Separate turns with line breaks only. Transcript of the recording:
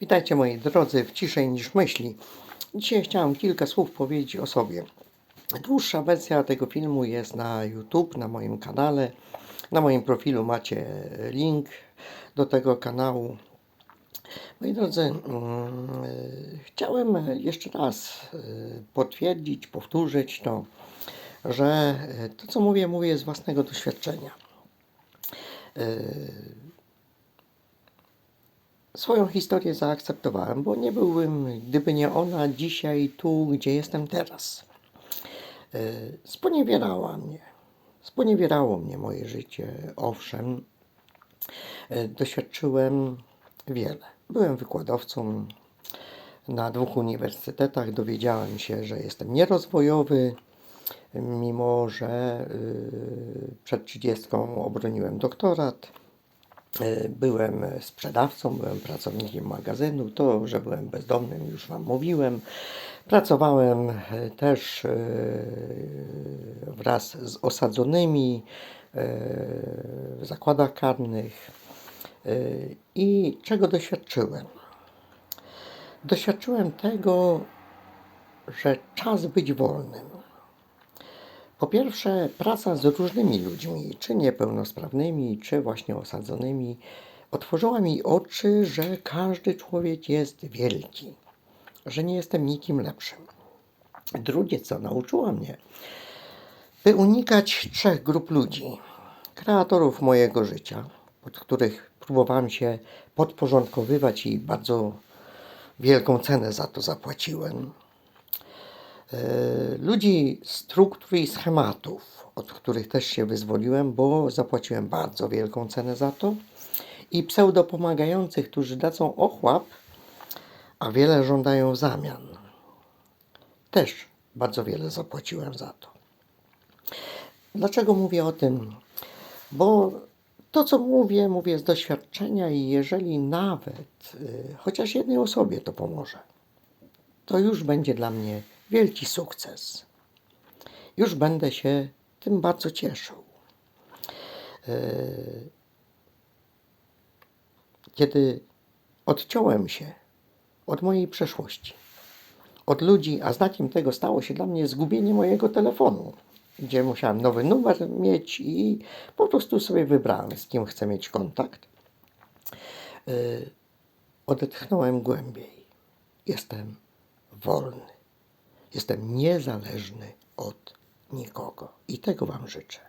Witajcie moi drodzy w Ciszej niż myśli. Dzisiaj chciałem kilka słów powiedzieć o sobie. Dłuższa wersja tego filmu jest na YouTube, na moim kanale. Na moim profilu macie link do tego kanału. Moi drodzy, mm, y, chciałem jeszcze raz y, potwierdzić, powtórzyć to, że y, to co mówię, mówię z własnego doświadczenia. Swoją historię zaakceptowałem, bo nie byłbym, gdyby nie ona, dzisiaj tu, gdzie jestem teraz. Y, Sponiewierała mnie. Sponiewierało mnie moje życie, owszem. Y, Doświadczyłem wiele. Byłem wykładowcą na dwóch uniwersytetach. Dowiedziałem się, że jestem nierozwojowy, mimo że y, przed 30 obroniłem doktorat. E, Byłem sprzedawcą, byłem pracownikiem magazynu. To, że byłem bezdomnym, już Wam mówiłem. Pracowałem e, też e, wraz z osadzonymi w zakładach karnych. I czego doświadczyłem? Doświadczyłem tego, że czas być wolnym. Po pierwsze, praca z różnymi ludźmi, czy niepełnosprawnymi, czy właśnie osadzonymi, otworzyła mi oczy, że każdy człowiek jest wielki, że nie jestem nikim lepszym. Drugie, co nauczyło mnie, by unikać trzech grup ludzi: kreatorów mojego życia, pod których próbowałem się podporządkowywać i bardzo wielką cenę za to zapłaciłem ludzi struktur i schematów, od których też się wyzwoliłem, bo zapłaciłem bardzo wielką cenę za to, i pseudopomagających, którzy dadzą ochłap, a wiele żądają w zamian. Też bardzo wiele zapłaciłem za to. Dlaczego mówię o tym? Bo to, co mówię, mówię z doświadczenia, i jeżeli nawet y, chociaż jednej osobie to pomoże, to już będzie dla mnie wielki sukces. Już będę się tym bardzo cieszył. Yy, Kiedy odciąłem się od mojej przeszłości, od ludzi, a znakiem tego stało się dla mnie zgubienie mojego telefonu, gdzie musiałem nowy numer mieć i po prostu sobie wybrałem, z kim chcę mieć kontakt. Yy, Odetchnąłem głębiej. Jestem wolny. Jestem niezależny od nikogo. I tego Wam życzę.